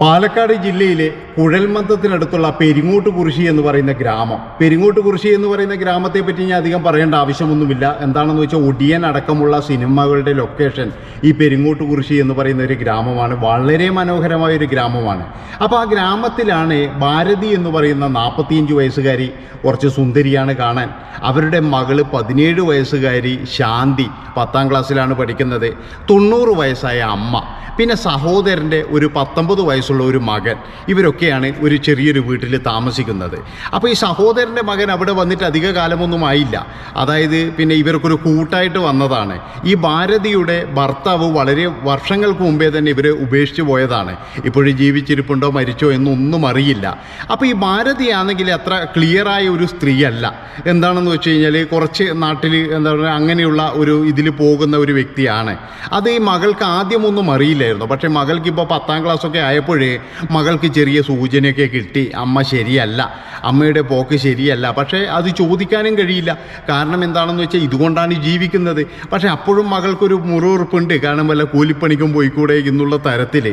പാലക്കാട് ജില്ലയിലെ കുഴൽമന്തത്തിനടുത്തുള്ള പെരിങ്ങോട്ട് കുറിശി എന്ന് പറയുന്ന ഗ്രാമം. പെരിങ്ങോട്ട് കുറിശി എന്ന് പറയുന്ന ഗ്രാമത്തെ പറ്റി ഞാൻ അധികം പറയേണ്ട ആവശ്യമൊന്നുമില്ല. എന്താണെന്ന് വെച്ചാൽ ഒടിയൻ അടക്കമുള്ള സിനിമകളുടെ ലൊക്കേഷൻ ഈ പെരിങ്ങോട്ട് കുറിശി എന്ന് പറയുന്ന ഒരു ഗ്രാമമാണ്. വളരെ മനോഹരമായ ഒരു ഗ്രാമമാണ്. അപ്പോൾ ആ ഗ്രാമത്തിലാണ് ഭാരതി എന്ന് പറയുന്ന നാൽപ്പത്തിയഞ്ച് വയസ്സുകാരി കുറച്ച് സുന്ദരിയാണ് കാണാൻ. അവരുടെ മകൾ പതിനേഴ് വയസ്സുകാരി ശാന്തി പത്താം ക്ലാസ്സിലാണ് പഠിക്കുന്നത്. തൊണ്ണൂറ് വയസ്സായ അമ്മ. പിന്നെ സഹോദരന്റെ ഒരു പത്തൊമ്പത് വയസ്സുള്ള ഒരു മകൻ. ഇവരൊക്കെയാണ് ഒരു ചെറിയൊരു വീട്ടിൽ താമസിക്കുന്നത്. അപ്പോൾ ഈ സഹോദരന്റെ മകൻ അവിടെ വന്നിട്ട് അധിക കാലമൊന്നും ആയില്ല. അതായത് പിന്നെ ഇവർക്കൊരു കൂട്ടായിട്ട് വന്നതാണ്. ഈ ഭാരതിയുടെ ഭർത്താവ് വളരെ വർഷങ്ങൾക്ക് മുമ്പേ തന്നെ ഇവരെ ഉപേക്ഷിച്ച് പോയതാണ്. ഇപ്പോഴും ജീവിച്ചിരിപ്പുണ്ടോ മരിച്ചോ എന്നൊന്നും അറിയില്ല. അപ്പോൾ ഈ ഭാരതിയാണെങ്കിൽ അത്ര ക്ലിയറായ ഒരു സ്ത്രീയല്ല. എന്താണെന്ന് വെച്ച് കഴിഞ്ഞാൽ കുറച്ച് നാട്ടിൽ എന്താ പറയുക അങ്ങനെയുള്ള ഒരു ഇതിൽ പോകുന്ന ഒരു വ്യക്തിയാണ്. അത് ഈ മകൾക്ക് ആദ്യമൊന്നും അറിയില്ലായിരുന്നു പക്ഷേ മകൾക്ക് ഇപ്പോൾ പത്താം ക്ലാസ്സൊക്കെ ആയപ്പോഴേ മകൾക്ക് ചെറിയ സൂചനയൊക്കെ കിട്ടി. അമ്മ ശരിയല്ല. അമ്മയുടെ പോക്ക് ശരിയല്ല. പക്ഷേ അത് ചോദിക്കാനും കഴിയില്ല. കാരണം എന്താണെന്ന് വെച്ചാൽ ഇതുകൊണ്ടാണ് ജീവിക്കുന്നത്. പക്ഷേ അപ്പോഴും മകൾക്കൊരു മുറിവുറുപ്പുണ്ട് കാരണം വല്ല കൂലിപ്പണിക്കും പോയിക്കൂടെ എന്നുള്ള തരത്തിൽ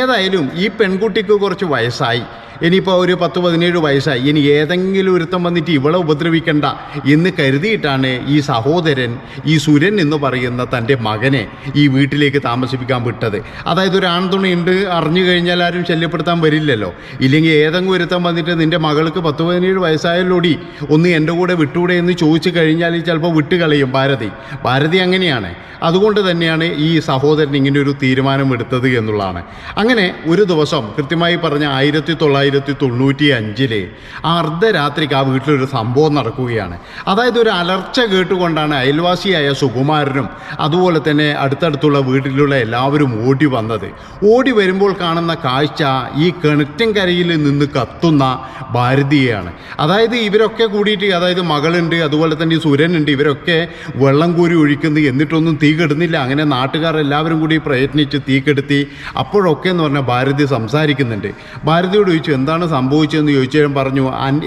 ഏതായാലും ഈ പെൺകുട്ടിക്ക് കുറച്ച് വയസ്സായി. ഇനിയിപ്പോൾ ഒരു പത്ത് പതിനേഴ് വയസ്സായി. ഇനി ഏതെങ്കിലും ഒരുത്തം വന്നിട്ട് ഇവളെ ഉപദ്രവിക്കണ്ട എന്ന് കരുതിയിട്ടാണ് ഈ സഹോദരൻ ഈ സുരൻ എന്ന് പറയുന്ന തന്റെ മകനെ ഈ വീട്ടിലേക്ക് താമസിപ്പിക്കാൻ വിട്ടത്. അതായത് ഒരു ആൺതുണിയുണ്ട് അറിഞ്ഞു കഴിഞ്ഞാൽ ആരും ശല്യപ്പെടുത്താൻ വരില്ലല്ലോ. ഇല്ലെങ്കിൽ ഏതെങ്കിലും ഒരുത്തം വന്നിട്ട് നിന്റെ മകൾക്ക് പത്ത് പതിനേഴ് വയസ്സായല്ലോടി ഒന്ന് എന്റെ കൂടെ വിട്ടൂടെ എന്ന് ചോദിച്ചു കഴിഞ്ഞാൽ ചിലപ്പോൾ വിട്ട് കളയും ഭാരതി. ഭാരതി അങ്ങനെയാണ്. അതുകൊണ്ട് തന്നെയാണ് ഈ സഹോദരൻ ഇങ്ങനെ ഒരു തീരുമാനം എടുത്തത് എന്നുള്ളതാണ്. അങ്ങനെ ഒരു ദിവസം കൃത്യമായി പറഞ്ഞ ആയിരത്തി തൊള്ളായിരത്തി തൊണ്ണൂറ്റി അഞ്ചിൽ ആ അർദ്ധരാത്രിക്ക് ആ വീട്ടിലൊരു സംഭവം നടക്കുകയാണ്. അതായത് ഒരു അലർച്ച കേട്ടുകൊണ്ടാണ് അയൽവാസിയായ സുകുമാരനും അതുപോലെ തന്നെ അടുത്തടുത്തുള്ള വീട്ടിലുള്ള എല്ലാവരും ഓടി വന്നത്. ഓടി വരുമ്പോൾ കാണുന്ന കാഴ്ച ഈ കിണറ്റൻകരയിൽ നിന്ന് കത്തുന്ന ഭാരതീയയാണ്. അതായത് ഇവരൊക്കെ കൂടിയിട്ട് അതായത് മകളുണ്ട് അതുപോലെ തന്നെ സുരനുണ്ട് ഇവരൊക്കെ വെള്ളം കോരി ഒഴിക്കുന്നു എന്നിട്ടൊന്നും തീ കെടുന്നില്ല. അങ്ങനെ നാട്ടുകാർ എല്ലാവരും കൂടി പ്രയത്നിച്ച് തീ കെടുത്തി അപ്പോഴൊക്കെ എന്ന് പറഞ്ഞാൽ ഭാരതി സംസാരിക്കുന്നുണ്ട്. ഭാരതിയോട് ചോദിച്ചു എന്താണ് സംഭവിച്ചതെന്ന്? ചോദിച്ചാലും പറഞ്ഞു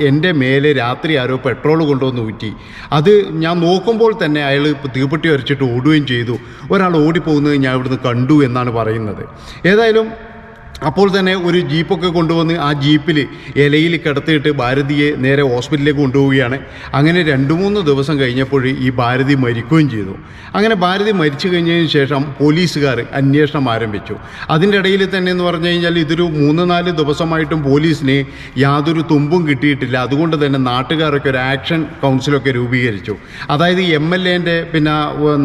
എന്റെ മേലെ രാത്രി ആരോ പെട്രോൾ കൊണ്ടുവന്ന് ഊറ്റി. അത് ഞാൻ നോക്കുമ്പോൾ തന്നെ അയാൾ തീപ്പെട്ടി വരച്ചിട്ട് ഓടുകയും ചെയ്തു. ഒരാൾ ഓടിപ്പോകുന്നത് ഞാൻ ഇവിടുന്ന് കണ്ടു എന്നാണ് പറയുന്നത്. ഏതായാലും അപ്പോൾ തന്നെ ഒരു ജീപ്പൊക്കെ കൊണ്ടുവന്ന് ആ ജീപ്പിൽ ഇലയിൽ കിടത്തിയിട്ട് ഭാരതിയെ നേരെ ഹോസ്പിറ്റലിലേക്ക് കൊണ്ടുപോവുകയാണ്. അങ്ങനെ രണ്ട് മൂന്ന് ദിവസം കഴിഞ്ഞപ്പോൾ ഈ ഭാരതി മരിക്കുകയും ചെയ്തു. അങ്ങനെ ഭാരതി മരിച്ചു കഴിഞ്ഞതിന് ശേഷം പോലീസുകാർ അന്വേഷണം ആരംഭിച്ചു. അതിന്റെ ഇടയിൽ തന്നെ എന്ന് പറഞ്ഞു കഴിഞ്ഞാൽ ഇതൊരു മൂന്ന് നാല് ദിവസമായിട്ടും പോലീസിന് യാതൊരു തുമ്പും കിട്ടിയിട്ടില്ല. അതുകൊണ്ട് തന്നെ നാട്ടുകാരൊക്കെ ഒരു ആക്ഷൻ കൗൺസിലൊക്കെ രൂപീകരിച്ചു. അതായത് എം എൽ എന്റെ പിന്നെ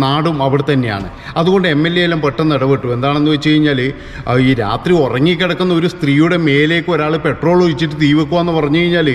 നാടും അവിടെ തന്നെയാണ്. അതുകൊണ്ട് എം എൽ എ എല്ലാം പെട്ടെന്ന് ഇടപെട്ടു. എന്താണെന്ന് വെച്ച് കഴിഞ്ഞാൽ ഈ രാത്രി ഉറങ്ങിക്കിടക്കുന്ന ഒരു സ്ത്രീയുടെ മേലേക്ക് ഒരാൾ പെട്രോൾ ഒഴിച്ചിട്ട് തീ വെക്കുക എന്ന് പറഞ്ഞു കഴിഞ്ഞാൽ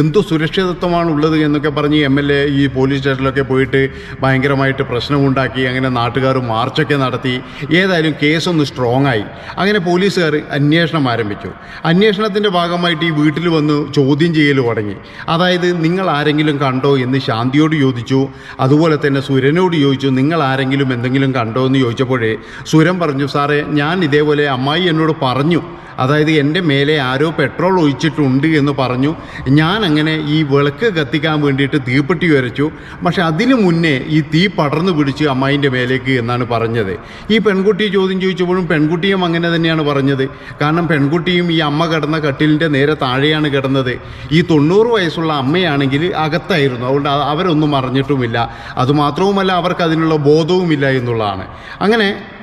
എന്തു സുരക്ഷിതത്വമാണ് ഉള്ളത് എന്നൊക്കെ പറഞ്ഞ് എം എൽ എ ഈ പോലീസ് സ്റ്റേഷനിലൊക്കെ പോയിട്ട് ഭയങ്കരമായിട്ട് പ്രശ്നമുണ്ടാക്കി അങ്ങനെ നാട്ടുകാർ മാർച്ചൊക്കെ നടത്തി ഏതായാലും കേസൊന്ന് സ്ട്രോങ് ആയി അങ്ങനെ പോലീസുകാർ അന്വേഷണം ആരംഭിച്ചു. അന്വേഷണത്തിന്റെ ഭാഗമായിട്ട് ഈ വീട്ടിൽ വന്ന് ചോദ്യം ചെയ്യൽ തുടങ്ങി. അതായത് നിങ്ങൾ ആരെങ്കിലും കണ്ടോ എന്ന് ശാന്തിയോട് ചോദിച്ചു അതുപോലെ തന്നെ സുരനോട് ചോദിച്ചു നിങ്ങൾ ആരെങ്കിലും എന്തെങ്കിലും കണ്ടോ? എന്ന് ചോദിച്ചപ്പോഴേ സുരൻ പറഞ്ഞു സാറേ ഞാൻ ഇതേപോലെ അമ്മായി എന്നോട് പറഞ്ഞു അതായത് എന്റെ മേലെ ആരോ പെട്രോൾ ഒഴിച്ചിട്ടുണ്ട് എന്ന് പറഞ്ഞു. ഞാൻ അങ്ങനെ ഈ വിളക്ക് കത്തിക്കാൻ വേണ്ടിയിട്ട് തീപ്പെട്ടി വരച്ചു. പക്ഷെ അതിനു മുന്നേ ഈ തീ പടർന്നു പിടിച്ച് അമ്മായിന്റെ മേലേക്ക് എന്നാണ് പറഞ്ഞത്. ഈ പെൺകുട്ടി ചോദ്യം ചോദിച്ചപ്പോഴും പെൺകുട്ടിയും അങ്ങനെ തന്നെയാണ് പറഞ്ഞത്. കാരണം പെൺകുട്ടിയും ഈ അമ്മ കിടന്ന കട്ടിലിന്റെ നേരെ താഴെയാണ് കിടന്നത്. ഈ തൊണ്ണൂറ് വയസ്സുള്ള അമ്മയാണെങ്കിൽ അകത്തായിരുന്നു. അതുകൊണ്ട് അവരൊന്നും അറിഞ്ഞിട്ടുമില്ല. അതുമാത്രവുമല്ല അവർക്ക് അതിനുള്ള ബോധവുമില്ല എന്നുള്ളതാണ്. അങ്ങനെ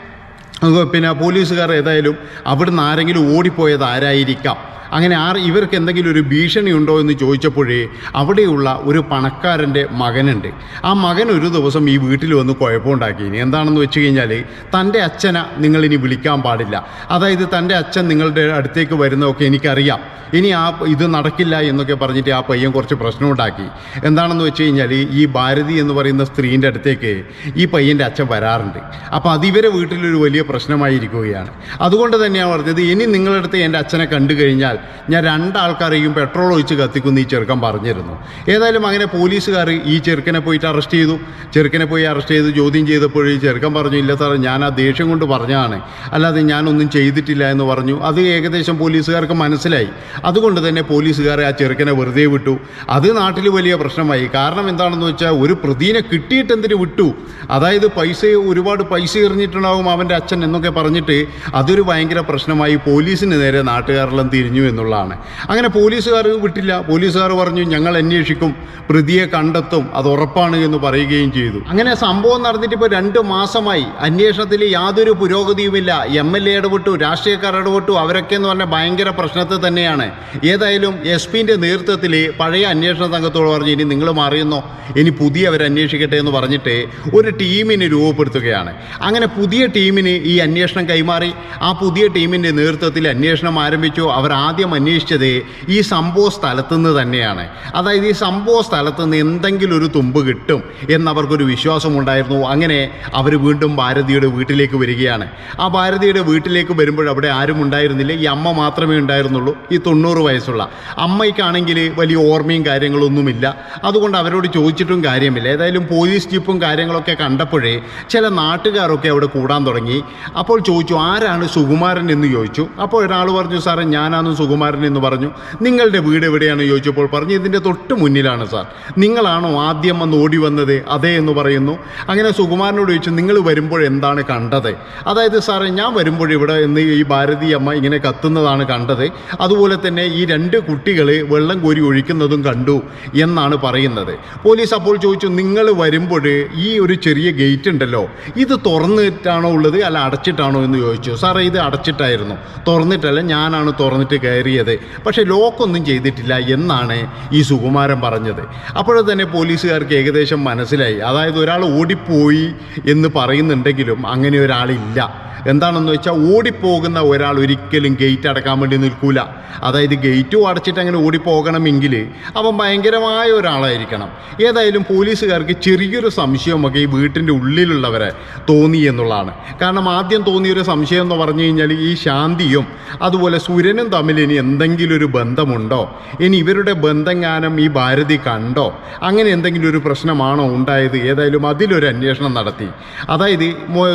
പിന്നെ പോലീസുകാർ ഏതായാലും അവിടുന്ന് ആരെങ്കിലും ഓടിപ്പോയത് ആരായിരിക്കാം? അങ്ങനെ ആർ ഇവർക്ക് എന്തെങ്കിലും ഒരു ഭീഷണി ഉണ്ടോ എന്ന് ചോദിച്ചപ്പോഴേ അവിടെയുള്ള ഒരു പണക്കാരന്റെ മകനുണ്ട്. ആ മകൻ ഒരു ദിവസം ഈ വീട്ടിൽ വന്ന് കുഴപ്പമുണ്ടാക്കി ഇനി എന്താണെന്ന് വെച്ച് കഴിഞ്ഞാൽ തന്റെ അച്ഛനെ നിങ്ങളിനി വിളിക്കാൻ പാടില്ല. അതായത് തന്റെ അച്ഛൻ നിങ്ങളുടെ അടുത്തേക്ക് വരുന്നതൊക്കെ എനിക്കറിയാം. ഇനി ആ ഇത് നടക്കില്ല എന്നൊക്കെ പറഞ്ഞിട്ട് ആ പയ്യൻ കുറച്ച് പ്രശ്നമുണ്ടാക്കി എന്താണെന്ന് വെച്ച് കഴിഞ്ഞാൽ ഈ ഭാരതി എന്ന് പറയുന്ന സ്ത്രീന്റെ അടുത്തേക്ക് ഈ പയ്യന്റെ അച്ഛൻ വരാറുണ്ട്. അപ്പോൾ അതിവരെ വീട്ടിലൊരു വലിയ പ്രശ്നമായിരിക്കുകയാണ്. അതുകൊണ്ട് തന്നെയാണ് പറഞ്ഞത് ഇനി നിങ്ങളടുത്ത് എന്റെ അച്ഛനെ കണ്ടു കഴിഞ്ഞാൽ ഞാൻ രണ്ടാൾക്കാരെയും പെട്രോൾ ഒഴിച്ച് കത്തിക്കുന്നു ഈ ചെറുക്കൻ പറഞ്ഞിരുന്നു. ഏതായാലും അങ്ങനെ പോലീസുകാർ ഈ ചെറുക്കനെ പോയിട്ട് അറസ്റ്റ് ചെയ്തു. ചെറുക്കനെ പോയി അറസ്റ്റ് ചെയ്ത് ചോദ്യം ചെയ്തപ്പോൾ ഈ ചെറുക്കൻ പറഞ്ഞു ഇല്ല സാറേ ഞാൻ ആ ദേഷ്യം കൊണ്ട് പറഞ്ഞതാണ്. അല്ലാതെ ഞാനൊന്നും ചെയ്തിട്ടില്ല എന്ന് പറഞ്ഞു. അത് ഏകദേശം പോലീസുകാർക്ക് മനസ്സിലായി. അതുകൊണ്ട് തന്നെ പോലീസുകാരെ ആ ചെറുക്കനെ വെറുതെ വിട്ടു. അത് നാട്ടിൽ വലിയ പ്രശ്നമായി. കാരണം എന്താണെന്ന് വെച്ചാൽ ഒരു പ്രതിനെ കിട്ടിയിട്ട് എന്തിനു വിട്ടു? അതായത് പൈസ ഒരുപാട് പൈസ എറിഞ്ഞിട്ടുണ്ടാവും അവന്റെ അച്ഛൻ എന്നൊക്കെ പറഞ്ഞിട്ട് അതൊരു ഭയങ്കര പ്രശ്നമായി പോലീസിന് നേരെ നാട്ടുകാരെല്ലാം തിരിഞ്ഞു എന്നുള്ളതാണ്. അങ്ങനെ പോലീസുകാർ വിട്ടില്ല. പോലീസുകാർ പറഞ്ഞു ഞങ്ങൾ അന്വേഷിക്കും. പ്രതിയെ കണ്ടെത്തും. അത് ഉറപ്പാണ് എന്ന് പറയുകയും ചെയ്തു. അങ്ങനെ സംഭവം നടന്നിട്ട് ഇപ്പോൾ രണ്ട് മാസമായി. അന്വേഷണത്തിൽ യാതൊരു പുരോഗതിയുമില്ല. എം എൽ എ ഇടപെട്ടു രാഷ്ട്രീയക്കാർ ഇടപെട്ടു. അവരൊക്കെ എന്ന് പറഞ്ഞാൽ ഭയങ്കര പ്രശ്നത്തിൽ തന്നെയാണ്. ഏതായാലും എസ് പിന്റെ നേതൃത്വത്തിൽ പഴയ അന്വേഷണ സംഘത്തോട് പറഞ്ഞു ഇനി നിങ്ങൾ മാറിയെന്നോ ഇനി പുതിയ അവർ അന്വേഷിക്കട്ടെ എന്ന് പറഞ്ഞിട്ട് ഒരു ടീമിനെ രൂപപ്പെടുത്തുകയാണ്. അങ്ങനെ പുതിയ ടീമിന് ഈ അന്വേഷണം കൈമാറി. ആ പുതിയ ടീമിന്റെ നേതൃത്വത്തിൽ അന്വേഷണം ആരംഭിച്ചു. അവർ ആദ്യം അന്വേഷിച്ചത് ഈ സംഭവ സ്ഥലത്തു നിന്ന് തന്നെയാണ്. അതായത് ഈ സംഭവ സ്ഥലത്ത് നിന്ന് എന്തെങ്കിലും ഒരു തുമ്പ് കിട്ടും എന്നവർക്കൊരു വിശ്വാസമുണ്ടായിരുന്നു. അങ്ങനെ അവർ വീണ്ടും ഭാരതിയുടെ വീട്ടിലേക്ക് വരികയാണ്. ആ ഭാരതിയുടെ വീട്ടിലേക്ക് വരുമ്പോൾ അവിടെ ആരും ഉണ്ടായിരുന്നില്ല. ഈ അമ്മ മാത്രമേ ഉണ്ടായിരുന്നുള്ളൂ. ഈ തൊണ്ണൂറ് വയസ്സുള്ള. അമ്മയ്ക്കാണെങ്കിൽ വലിയ ഓർമ്മയും കാര്യങ്ങളൊന്നുമില്ല. അതുകൊണ്ട് അവരോട് ചോദിച്ചിട്ടും കാര്യമില്ല. ഏതായാലും പോലീസ് ജീപ്പും കാര്യങ്ങളൊക്കെ കണ്ടപ്പോഴേ ചില നാട്ടുകാരൊക്കെ അവിടെ കൂടാൻ തുടങ്ങി. അപ്പോൾ ചോദിച്ചു ആരാണ് സുകുമാരൻ? എന്ന് ചോദിച്ചു. അപ്പോൾ ഒരാൾ പറഞ്ഞു സാറേ ഞാനാണ് സുകുമാരൻ എന്ന് പറഞ്ഞു. നിങ്ങളുടെ വീട് എവിടെയാണ് ചോദിച്ചപ്പോൾ പറഞ്ഞു ഇതിന്റെ തൊട്ട് മുന്നിലാണ് സാർ. നിങ്ങളാണോ ആദ്യം വന്ന് ഓടി വന്നത്? അതെ എന്ന് പറയുന്നു. അങ്ങനെ സുകുമാരനോട് ചോദിച്ചു നിങ്ങൾ വരുമ്പോൾ എന്താണ് കണ്ടത്? അതായത് സാറേ ഞാൻ വരുമ്പോൾ ഇവിടെ എന്ന് ഈ ഭാരതി അമ്മ ഇങ്ങനെ കത്തുന്നതാണ് കണ്ടത്. അതുപോലെ തന്നെ ഈ രണ്ട് കുട്ടികൾ വെള്ളം കോരി ഒഴിക്കുന്നതും കണ്ടു എന്നാണ് പറയുന്നത്. പോലീസ് അപ്പോൾ ചോദിച്ചു നിങ്ങൾ വരുമ്പോൾ ഈ ഒരു ചെറിയ ഗേറ്റ് ഉണ്ടല്ലോ ഇത് തുറന്നിട്ടാണോ ഉള്ളത്? അല്ല അടച്ചിട്ടാണോ? എന്ന് ചോദിച്ചു. സാറേ ഇത് അടച്ചിട്ടായിരുന്നു. തുറന്നിട്ടല്ല ഞാനാണ് തുറന്നിട്ട് കയറിയത്. പക്ഷേ ലോക്കൊന്നും ചെയ്തിട്ടില്ല എന്നാണ് ഈ സുകുമാരൻ പറഞ്ഞത്. അപ്പോഴേ തന്നെ പോലീസുകാർക്ക് ഏകദേശം മനസ്സിലായി. അതായത് ഒരാൾ ഓടിപ്പോയി എന്ന് പറയുന്നുണ്ടെങ്കിലും അങ്ങനെ ഒരാളില്ല. എന്താണെന്ന് വെച്ചാൽ ഓടിപ്പോകുന്ന ഒരാൾ ഒരിക്കലും ഗേറ്റ് അടക്കാൻ വേണ്ടി നിൽക്കൂല. അതായത് ഗേറ്റും അടച്ചിട്ട് അങ്ങനെ ഓടിപ്പോകണമെങ്കിൽ അവൻ ഭയങ്കരമായ ഒരാളായിരിക്കണം. ഏതായാലും പോലീസുകാർക്ക് ചെറിയൊരു സംശയമൊക്കെ ഈ വീട്ടിന്റെ ഉള്ളിലുള്ളവരെ തോന്നി എന്നുള്ളതാണ്. കാരണം ആദ്യം തോന്നിയൊരു സംശയം എന്ന് പറഞ്ഞു കഴിഞ്ഞാൽ ഈ ശാന്തിയും അതുപോലെ സുരനും തമ്മിൽ ഇനി എന്തെങ്കിലും ഒരു ബന്ധമുണ്ടോ? ഇനി ഇവരുടെ ബന്ധങ്ങാനം ഈ ഭാരതി കണ്ടോ? അങ്ങനെ എന്തെങ്കിലും ഒരു പ്രശ്നമാണോ ഉണ്ടായത്? ഏതായാലും അതിലൊരു അന്വേഷണം നടത്തി. അതായത്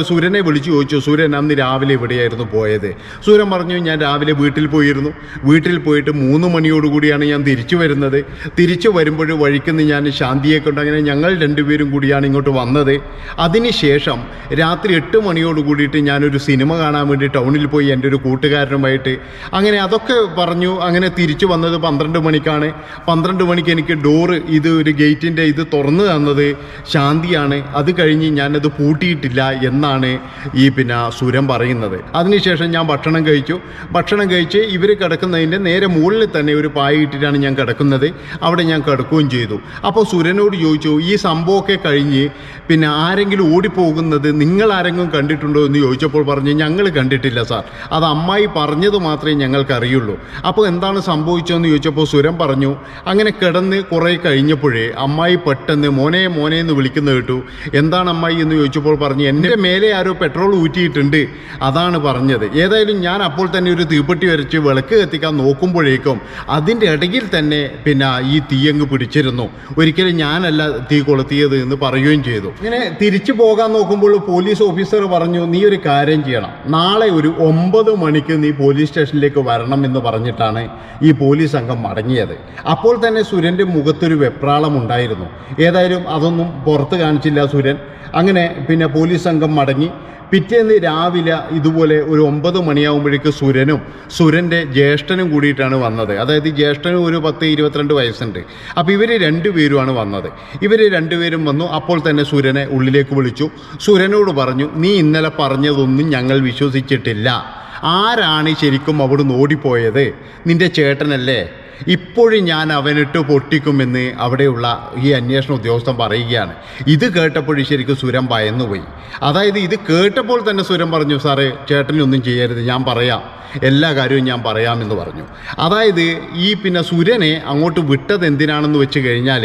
സൂര്യനെ വിളിച്ചു ചോദിച്ചു സൂര്യൻ അന്ന് രാവിലെ എവിടെയായിരുന്നു പോയത്? സൂര്യൻ പറഞ്ഞു ഞാൻ രാവിലെ വീട്ടിൽ പോയിരുന്നു. വീട്ടിൽ പോയിട്ട് മൂന്ന് മണിയോടുകൂടിയാണ് ഞാൻ തിരിച്ചു വരുന്നത്. തിരിച്ചു വരുമ്പോൾ വഴിക്കുന്ന് ഞാൻ ശാന്തിയെ കൊണ്ട്. അങ്ങനെ ഞങ്ങൾ രണ്ടുപേരും കൂടിയാണ് ഇങ്ങോട്ട് വന്നത്. അതിനുശേഷം രാത്രി എട്ട് മണിയോട് കൂടിയിട്ട് ഞാനൊരു സിനിമ കാണാൻ വേണ്ടി ടൗണിൽ പോയി എന്റെ ഒരു കൂട്ടുകാരനുമായിട്ട്. അങ്ങനെ അതൊക്കെ പറഞ്ഞു അങ്ങനെ തിരിച്ചു വന്നത് പന്ത്രണ്ട് മണിക്കാണ്. പന്ത്രണ്ട് മണിക്ക് എനിക്ക് ഡോറ് ഇത് ഒരു ഗേറ്റിന്റെ ഇത് തുറന്നു തന്നത് ശാന്തിയാണ്. അത് കഴിഞ്ഞ് ഞാനത് പൂട്ടിയിട്ടില്ല എന്നാണ് ഈ പിന്നെ സുരം പറയുന്നത്. അതിനുശേഷം ഞാൻ ഭക്ഷണം കഴിച്ചു. ഭക്ഷണം കഴിച്ച് ഇവർ കിടക്കുന്നതിന്റെ നേരെ മുകളിൽ തന്നെ ഒരു പായ ഇട്ടിട്ടാണ് ഞാൻ കിടക്കുന്നത്. അവിടെ ഞാൻ കിടക്കുകയും ചെയ്തു. അപ്പോൾ സുരനോട് ചോദിച്ചു ഈ സംഭവമൊക്കെ കഴിഞ്ഞ് പിന്നെ ആരെങ്കിലും ഓടിപ്പോകുന്നത് നിങ്ങൾ ആരെങ്കിലും കണ്ടിട്ടുണ്ടോ? എന്ന് ചോദിച്ചപ്പോൾ പറഞ്ഞു ഞങ്ങൾ കണ്ടിട്ടില്ല സാർ. അത് അമ്മായി പറഞ്ഞത് മാത്രമേ ഞങ്ങൾക്ക് അറിയുള്ളൂ അപ്പോൾ എന്താണ് സംഭവിച്ചതെന്ന് ചോദിച്ചപ്പോൾ സുരം പറഞ്ഞു അങ്ങനെ കിടന്ന് കുറേ കഴിഞ്ഞപ്പോഴേ അമ്മായി പെട്ടെന്ന് മോനെ മോനെ എന്ന് വിളിക്കുന്നത് കേട്ടു. എന്താണ് അമ്മായി എന്ന് ചോദിച്ചപ്പോൾ പറഞ്ഞു എന്റെ മേലെ ആരോ പെട്രോൾ ഊറ്റിയിട്ടുണ്ട്. അതാണ് പറഞ്ഞത്. ഏതായാലും ഞാൻ അപ്പോൾ തന്നെ ഒരു തീപ്പെട്ടി വരച്ച് വിളക്ക് കത്തിക്കാൻ നോക്കുമ്പോഴേക്കും അതിന്റെ ഇടയിൽ തന്നെ പിന്നെ ഈ തീയങ്ങ് പിടിച്ചിരുന്നു. ഒരിക്കലും ഞാനല്ല തീ കൊളുത്തിയത് എന്ന് പറയുകയും ചെയ്തു. ഇങ്ങനെ തിരിച്ചു പോകാൻ നോക്കുമ്പോൾ പോലീസ് ഓഫീസർ പറഞ്ഞു നീ ഒരു കാര്യം ചെയ്യണം. നാളെ ഒരു ഒമ്പത് മണിക്ക് നീ പോലീസ് സ്റ്റേഷനിലേക്ക് വരണം എന്ന് പറഞ്ഞിട്ടാണ് ഈ പോലീസ് സംഘം മടങ്ങിയത്. അപ്പോൾ തന്നെ സുരന്റെ മുഖത്തൊരു വെപ്രാളം ഉണ്ടായിരുന്നു. ഏതായാലും അതൊന്നും പുറത്ത് കാണിച്ചില്ല സുരൻ. അങ്ങനെ പിന്നെ പോലീസ് സംഘം മടങ്ങി. പിറ്റേന്ന് രാവിലെ ഇതുപോലെ ഒരു ഒമ്പത് മണിയാകുമ്പോഴേക്ക് സുരനും സുരന്റെ ജ്യേഷ്ഠനും കൂടിയിട്ടാണ് വന്നത്. അതായത് ജ്യേഷ്ഠനും ഒരു പത്ത് ഇരുപത്തിരണ്ട് വയസ്സുണ്ട്. അപ്പോൾ ഇവർ രണ്ടുപേരുമാണ് വന്നത്. ഇവർ രണ്ടുപേരും വന്നു. അപ്പോൾ തന്നെ സുരനെ ഉള്ളിലേക്ക് വിളിച്ചു. സുരനോട് പറഞ്ഞു നീ ഇന്നലെ പറഞ്ഞതൊന്നും ഞങ്ങൾ വിശ്വസിച്ചിട്ടില്ല. ആരാണ് ശരിക്കും അവിടുന്ന് ഓടിപ്പോയത്? നിന്റെ ചേട്ടനല്ലേ? ഇപ്പോഴും ഞാൻ അവനിട്ട് പൊട്ടിക്കുമെന്ന് അവിടെയുള്ള ഈ അന്വേഷണ ഉദ്യോഗസ്ഥൻ പറയുകയാണ്. ഇത് കേട്ടപ്പോൾ ശരിക്കും സുരം ഭയന്നുപോയി അതായത് ഇത് കേട്ടപ്പോൾ തന്നെ സുരം പറഞ്ഞു സാറേ ചേട്ടനൊന്നും ചെയ്യരുത് ഞാൻ പറയാം. എല്ലാ കാര്യവും ഞാൻ പറയാമെന്ന് പറഞ്ഞു. അതായത് ഈ പിന്നെ സുരനെ അങ്ങോട്ട് വിട്ടത് എന്തിനാണെന്ന് വെച്ച് കഴിഞ്ഞാൽ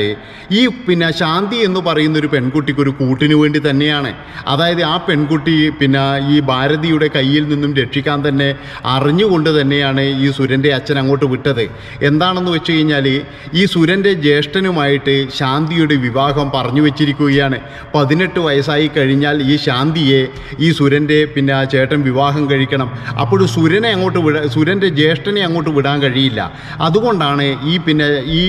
ഈ പിന്നെ ശാന്തി എന്ന് പറയുന്ന ഒരു പെൺകുട്ടിക്ക് ഒരു കൂട്ടിന് വേണ്ടി തന്നെയാണ്. അതായത് ആ പെൺകുട്ടി പിന്നെ ഈ ഭാരതിയുടെ കയ്യിൽ നിന്നും രക്ഷിക്കാൻ തന്നെ അറിഞ്ഞുകൊണ്ട് തന്നെയാണ് ഈ സുരന്റെ അച്ഛൻ അങ്ങോട്ട് വിട്ടത്. എന്താണെന്ന് വെച്ച് കഴിഞ്ഞാൽ ഈ സുരന്റെ ജ്യേഷ്ഠനുമായിട്ട് ശാന്തിയുടെ വിവാഹം പറഞ്ഞു വെച്ചിരിക്കുകയാണ്. പതിനെട്ട് വയസ്സായി കഴിഞ്ഞാൽ ഈ ശാന്തിയെ ഈ സുരന്റെ പിന്നെ ചേട്ടൻ വിവാഹം കഴിക്കണം. അപ്പോൾ സുരനെ അങ്ങോട്ട് വിട സുരന്റെ ജ്യേഷ്ഠനെ അങ്ങോട്ട് വിടാൻ കഴിയില്ല. അതുകൊണ്ടാണ് ഈ പിന്നെ ഈ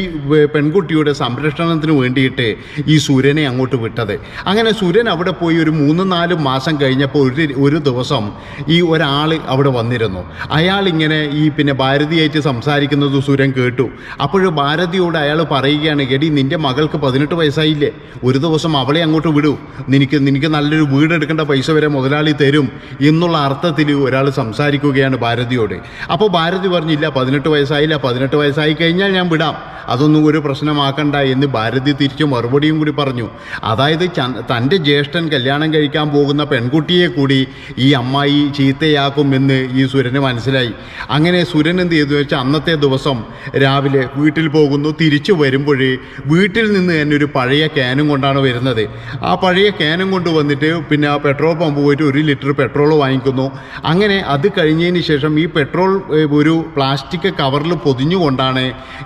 പെൺകുട്ടിയുടെ സംരക്ഷണത്തിന് വേണ്ടിയിട്ട് ഈ സുരനെ അങ്ങോട്ട് വിട്ടത്. അങ്ങനെ സുരൻ അവിടെ പോയി ഒരു മൂന്ന് നാല് മാസം കഴിഞ്ഞപ്പോൾ ഒരു ഒരു ദിവസം ഈ ഒരാൾ അവിടെ വന്നിരുന്നു. അയാൾ ഇങ്ങനെ ഈ പിന്നെ ഭാരതിയായിട്ട് സംസാരിക്കുന്നത് സുരൻ കേട്ടു. അപ്പോൾ ഭാരതിയോട് അയാൾ പറയുകയാണ് എടി നിന്റെ മകൾക്ക് പതിനെട്ട് വയസ്സായില്ലേ? ഒരു ദിവസം അവളെ അങ്ങോട്ട് വിടൂ. നിനക്ക് നിനക്ക് നല്ലൊരു വീടെടുക്കേണ്ട പൈസ വരെ മുതലാളി തരും എന്നുള്ള അർത്ഥത്തിൽ ഒരാൾ സംസാരിക്കുകയാണ് ഭാരതിയോട്. അപ്പോൾ ഭാരതി പറഞ്ഞില്ല പതിനെട്ട് വയസ്സായില്ല പതിനെട്ട് വയസ്സായി കഴിഞ്ഞാൽ ഞാൻ വിടാം. അതൊന്നും ഒരു പ്രശ്നമാക്കണ്ട എന്ന് ഭാരതി തിരിച്ചു മറുപടിയും കൂടി പറഞ്ഞു. അതായത് തന്റെ ജ്യേഷ്ഠൻ കല്യാണം കഴിക്കാൻ പോകുന്ന പെൺകുട്ടിയെ കൂടി ഈ അമ്മായി ചീത്തയാക്കുമെന്ന് ഈ സുരന് മനസ്സിലായി. അങ്ങനെ സുരൻ എന്ത് ചെയ്തു വെച്ചാൽ അന്നത്തെ ദിവസം രാവിലെ വീട്ടിൽ പോകുന്നു തിരിച്ചു വരുമ്പോൾ വീട്ടിൽ നിന്ന് തന്നെ ഒരു പഴയ ക്യാനും കൊണ്ടാണ് വരുന്നത്. ആ പഴയ ക്യാനും കൊണ്ടുവന്നിട്ട് പിന്നെ പെട്രോൾ പമ്പ് പോയിട്ട് ഒരു ലിറ്റർ പെട്രോൾ വാങ്ങിക്കുന്നു. അങ്ങനെ അത് കഴിഞ്ഞതിന് ശേഷം ഈ പെട്രോൾ ഒരു പ്ലാസ്റ്റിക് കവറിൽ പൊതിഞ്ഞുകൊണ്ടാണ്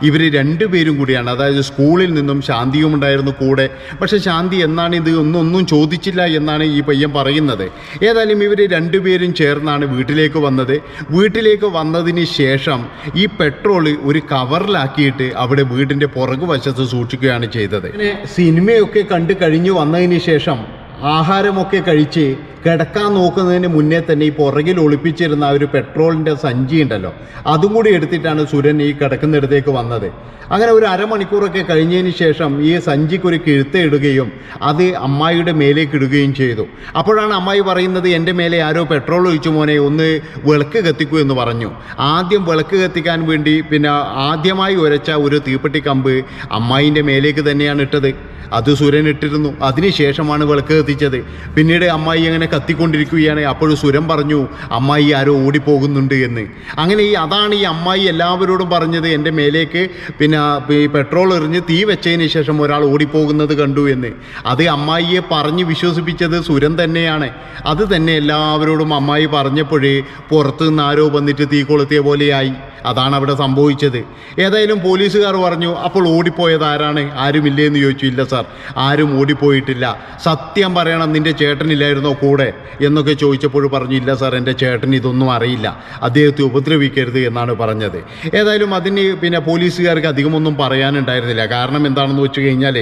ഇവർ രണ്ടുപേരും കൂടിയാണ്. അതായത് സ്കൂളിൽ നിന്നും ശാന്തിയും ഉണ്ടായിരുന്നു കൂടെ. പക്ഷേ ശാന്തി എന്നാണ് ഇത് ഒന്നും ഒന്നും ചോദിച്ചില്ല എന്നാണ് ഈ പയ്യൻ പറയുന്നത്. ഏതായാലും ഇവർ രണ്ടുപേരും ചേർന്നാണ് വീട്ടിലേക്ക് വന്നത്. വീട്ടിലേക്ക് വന്നതിന് ശേഷം ഈ പെട്രോൾ ഒരു കവറിലാക്കിയിട്ട് അവിടെ വീടിന്റെ പുറകുവശത്ത് സൂക്ഷിക്കുകയാണ് ചെയ്തത്. സിനിമയൊക്കെ കണ്ടു കഴിഞ്ഞു വന്നതിന് ശേഷം ആഹാരമൊക്കെ കഴിച്ച് കിടക്കാൻ നോക്കുന്നതിന് മുന്നേ തന്നെ ഈ പുറകിൽ ഒളിപ്പിച്ചിരുന്ന ആ ഒരു പെട്രോളിന്റെ സഞ്ചി ഉണ്ടല്ലോ. അതും കൂടി എടുത്തിട്ടാണ് സുരൻ ഈ കിടക്കുന്നിടത്തേക്ക് വന്നത്. അങ്ങനെ ഒരു അരമണിക്കൂറൊക്കെ കഴിഞ്ഞതിന് ശേഷം ഈ സഞ്ചിക്കൊരു ഒരു കിഴുത്ത ഇടുകയും അത് അമ്മായിയുടെ മേലേക്ക് ഇടുകയും ചെയ്തു. അപ്പോഴാണ് അമ്മായി പറയുന്നത് എന്റെ മേലെ ആരോ പെട്രോൾ ഒഴിച്ചു മോനെ ഒന്ന് വിളക്ക് കത്തിക്കൂ എന്ന് പറഞ്ഞു. ആദ്യം വിളക്ക് കത്തിക്കാൻ വേണ്ടി പിന്നെ ആദ്യമായി ഉരച്ച ഒരു തീപ്പെട്ടി കമ്പ് അമ്മായിന്റെ മേലേക്ക് തന്നെയാണ് ഇട്ടത്. അത് സുരൻ ഇട്ടിരുന്നു. അതിനുശേഷമാണ് വിളക്ക് കത്തിച്ചത് പിന്നീട് അമ്മായി അങ്ങനെ കത്തിക്കൊണ്ടിരിക്കുകയാണ്. അപ്പോൾ സുരം പറഞ്ഞു അമ്മായി ആരോ ഓടിപ്പോകുന്നുണ്ട് എന്ന്. അങ്ങനെ ഈ അതാണ് ഈ അമ്മായി എല്ലാവരോടും പറഞ്ഞത്. എന്റെ മേലേക്ക് പിന്നെ ഈ പെട്രോൾ എറിഞ്ഞ് തീ വെച്ചതിന് ശേഷം ഒരാൾ ഓടിപ്പോകുന്നത് കണ്ടു എന്ന്. അത് അമ്മായിയെ പറഞ്ഞ് വിശ്വസിപ്പിച്ചത് സുരം തന്നെയാണ്. അത് തന്നെ എല്ലാവരോടും അമ്മായി പറഞ്ഞപ്പോഴേ പുറത്തു നിന്ന് ആരോ വന്നിട്ട് തീ കൊളുത്തിയ പോലെയായി. അതാണ് അവിടെ സംഭവിച്ചത്. ഏതായാലും പോലീസുകാർ പറഞ്ഞു അപ്പോൾ ഓടിപ്പോയത് ആരാണ്? ആരുമില്ലേ? എന്ന് ചോദിച്ചു. ഇല്ല സാർ. ആരും ഓടിപ്പോയിട്ടില്ല. സത്യം പറയണം നിന്റെ ചേട്ടനില്ലായിരുന്നോ കൂടെ? എന്നൊക്കെ ചോദിച്ചപ്പോൾ പറഞ്ഞു ഇല്ല സാർ എന്റെ ചേട്ടൻ ഇതൊന്നും അറിയില്ല. അദ്ദേഹത്തെ ഉപദ്രവിക്കരുത് എന്നാണ് പറഞ്ഞത്. ഏതായാലും അതിന് പിന്നെ പോലീസുകാർക്ക് അധികമൊന്നും പറയാനുണ്ടായിരുന്നില്ല. കാരണം എന്താണെന്ന് വെച്ച് കഴിഞ്ഞാൽ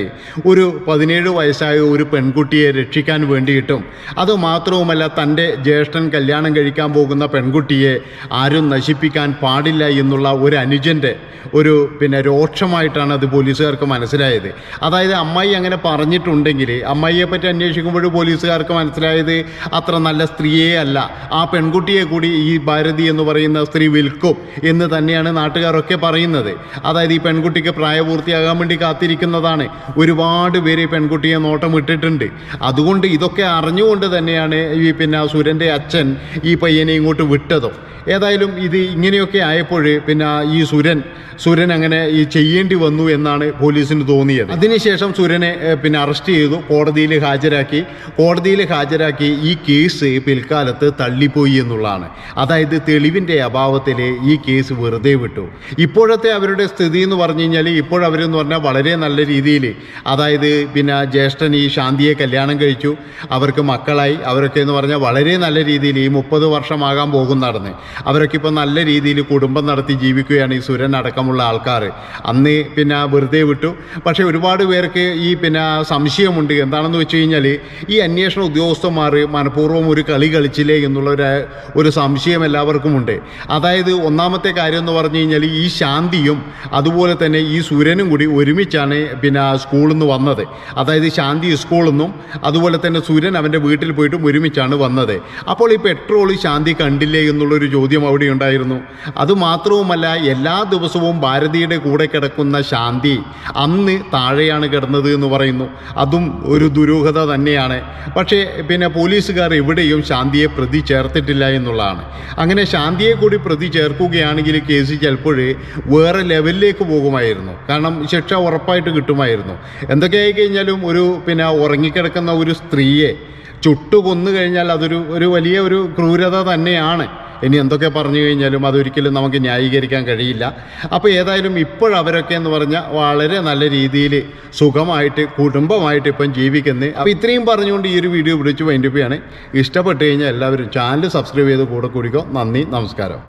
ഒരു പതിനേഴ് വയസ്സായ ഒരു പെൺകുട്ടിയെ രക്ഷിക്കാൻ വേണ്ടിയിട്ടും അത് മാത്രവുമല്ല തന്റെ ജ്യേഷ്ഠൻ കല്യാണം കഴിക്കാൻ പോകുന്ന പെൺകുട്ടിയെ ആരും നശിപ്പിക്കാൻ പാടില്ല എന്നുള്ള ഒരു അനുജന്റെ ഒരു പിന്നെ രോക്ഷമായിട്ടാണ് അത് പോലീസുകാർക്ക് മനസ്സിലായത്. അതായത് അമ്മായി അങ്ങനെ പറഞ്ഞിട്ടുണ്ടെങ്കിൽ അമ്മായിയെ പറ്റി അന്വേഷിക്കുമ്പോൾ പോലീസുകാർക്ക് മനസ്സിലായത് അത്ര നല്ല സ്ത്രീയെ അല്ല. ആ പെൺകുട്ടിയെ കൂടി ഈ ഭാരതി എന്ന് പറയുന്ന സ്ത്രീ വിൽക്കും എന്ന് തന്നെയാണ് നാട്ടുകാരൊക്കെ പറയുന്നത്. അതായത് ഈ പെൺകുട്ടിക്ക് പ്രായപൂർത്തിയാകാൻ വേണ്ടി കാത്തിരിക്കുന്നതാണ്. ഒരുപാട് പേര് പെൺകുട്ടിയെ നോട്ടം ഇട്ടിട്ടുണ്ട് അതുകൊണ്ട് ഇതൊക്കെ അറിഞ്ഞുകൊണ്ട് തന്നെയാണ് ഈ പിന്നെ സുരന്റെ അച്ഛൻ ഈ പയ്യനെ ഇങ്ങോട്ട് വിട്ടതും. ഏതായാലും ഇത് ഇങ്ങനെയൊക്കെ ആയപ്പോൾ പിന്നെ ഈ സുരൻ സുരൻ അങ്ങനെ ഈ ചെയ്യേണ്ടി വന്നു എന്നാണ് പോലീസിന് തോന്നിയത്. അതിനുശേഷം സുരനെ പിന്നെ അറസ്റ്റ് ചെയ്തു കോടതിയിൽ ഹാജരാക്കി. കോടതിയിൽ ഹാജരാക്കി ഈ കേസ് പിൽക്കാലത്ത് തള്ളിപ്പോയി എന്നുള്ളതാണ്. അതായത് തെളിവിന്റെ അഭാവത്തിൽ ഈ കേസ് വെറുതെ വിട്ടു. ഇപ്പോഴത്തെ അവരുടെ സ്ഥിതി എന്ന് പറഞ്ഞു കഴിഞ്ഞാൽ ഇപ്പോഴവരെന്ന് പറഞ്ഞാൽ വളരെ നല്ല രീതിയിൽ അതായത് പിന്നെ ജ്യേഷ്ഠൻ ഈ ശാന്തിയെ കല്യാണം കഴിച്ചു അവർക്ക് മക്കളായി അവരൊക്കെ എന്ന് പറഞ്ഞാൽ വളരെ നല്ല രീതിയിൽ ഈ മുപ്പത് വർഷമാകാൻ പോകുന്നതാണ് അവരൊക്കെ ഇപ്പോൾ നല്ല രീതിയിൽ കുടുംബം നടത്തി ജീവിക്കുകയാണ് ഈ സുരൻ അടക്കമുള്ള ആൾക്കാർ അന്ന് പിന്നെ വെറുതെ വിട്ടു. പക്ഷേ ഒരുപാട് പേർക്ക് ഈ പിന്നെ സംശയമുണ്ട്. എന്താണെന്ന് വെച്ച് കഴിഞ്ഞാൽ ഈ അന്വേഷണ ഉദ്യോഗസ്ഥന്മാർ മനഃപൂർവം ഒരു കളി കളിച്ചില്ലേ എന്നുള്ളൊരു ഒരു സംശയം എല്ലാവർക്കും ഉണ്ട് അതായത് ഒന്നാമത്തെ കാര്യം എന്ന് പറഞ്ഞു കഴിഞ്ഞാൽ ഈ ശാന്തിയും അതുപോലെ തന്നെ ഈ സൂര്യനും കൂടി ഒരുമിച്ചാണ് പിന്നെ സ്കൂളിൽ നിന്ന് വന്നത്. അതായത് ശാന്തി സ്കൂളിൽ നിന്നും അതുപോലെ തന്നെ സൂര്യൻ അവന്റെ വീട്ടിൽ പോയിട്ടും ഒരുമിച്ചാണ് വന്നത്. അപ്പോൾ ഈ പെട്രോൾ ശാന്തി കണ്ടില്ലേ എന്നുള്ളൊരു ചോദ്യം അവിടെ ഉണ്ടായിരുന്നു. അതുമാത്രവുമല്ല എല്ലാ ദിവസവും ഭാരതിയുടെ കൂടെ കിടക്കുന്ന ശാന്തി അന്ന് താഴെയാണ് കിടന്നത് എന്ന് പറയുന്നു. അതും ഒരു ദുരൂഹത തന്നെയാണ്. പക്ഷേ പിന്നെ പോലീസുകാർ എവിടെയും ശാന്തിയെ പ്രതി ചേർത്തിട്ടില്ല എന്നുള്ളതാണ്. അങ്ങനെ ശാന്തിയെ കൂടി പ്രതി ചേർക്കുകയാണെങ്കിൽ കേസ് ചിലപ്പോൾ വേറെ ലെവലിലേക്ക് പോകുമായിരുന്നു. കാരണം ശിക്ഷ ഉറപ്പായിട്ട് കിട്ടുമായിരുന്നു. എന്തൊക്കെയായി കഴിഞ്ഞാലും ഒരു പിന്നെ ഉറങ്ങിക്കിടക്കുന്ന ഒരു സ്ത്രീയെ ചുട്ടു കൊന്നു കഴിഞ്ഞാൽ അതൊരു ഒരു വലിയ ഒരു ക്രൂരത തന്നെയാണ്. ഇനി എന്തൊക്കെ പറഞ്ഞു കഴിഞ്ഞാലും അതൊരിക്കലും നമുക്ക് ന്യായീകരിക്കാൻ കഴിയില്ല. അപ്പോൾ ഏതായാലും ഇപ്പോഴവരൊക്കെ എന്ന് പറഞ്ഞാൽ വളരെ നല്ല രീതിയിൽ സുഖമായിട്ട് കുടുംബമായിട്ട് ഇപ്പം ജീവിക്കുന്നത് അപ്പോൾ ഇത്രയും പറഞ്ഞുകൊണ്ട് ഈ ഒരു വീഡിയോ വിളിച്ച് വൈൻഡപ്പ് ചെയ്യാണ്. ഇഷ്ടപ്പെട്ട് കഴിഞ്ഞാൽ എല്ലാവരും ചാനൽ സബ്സ്ക്രൈബ് ചെയ്ത് കൂടെ കൂടിക്കോ. നന്ദി നമസ്കാരം.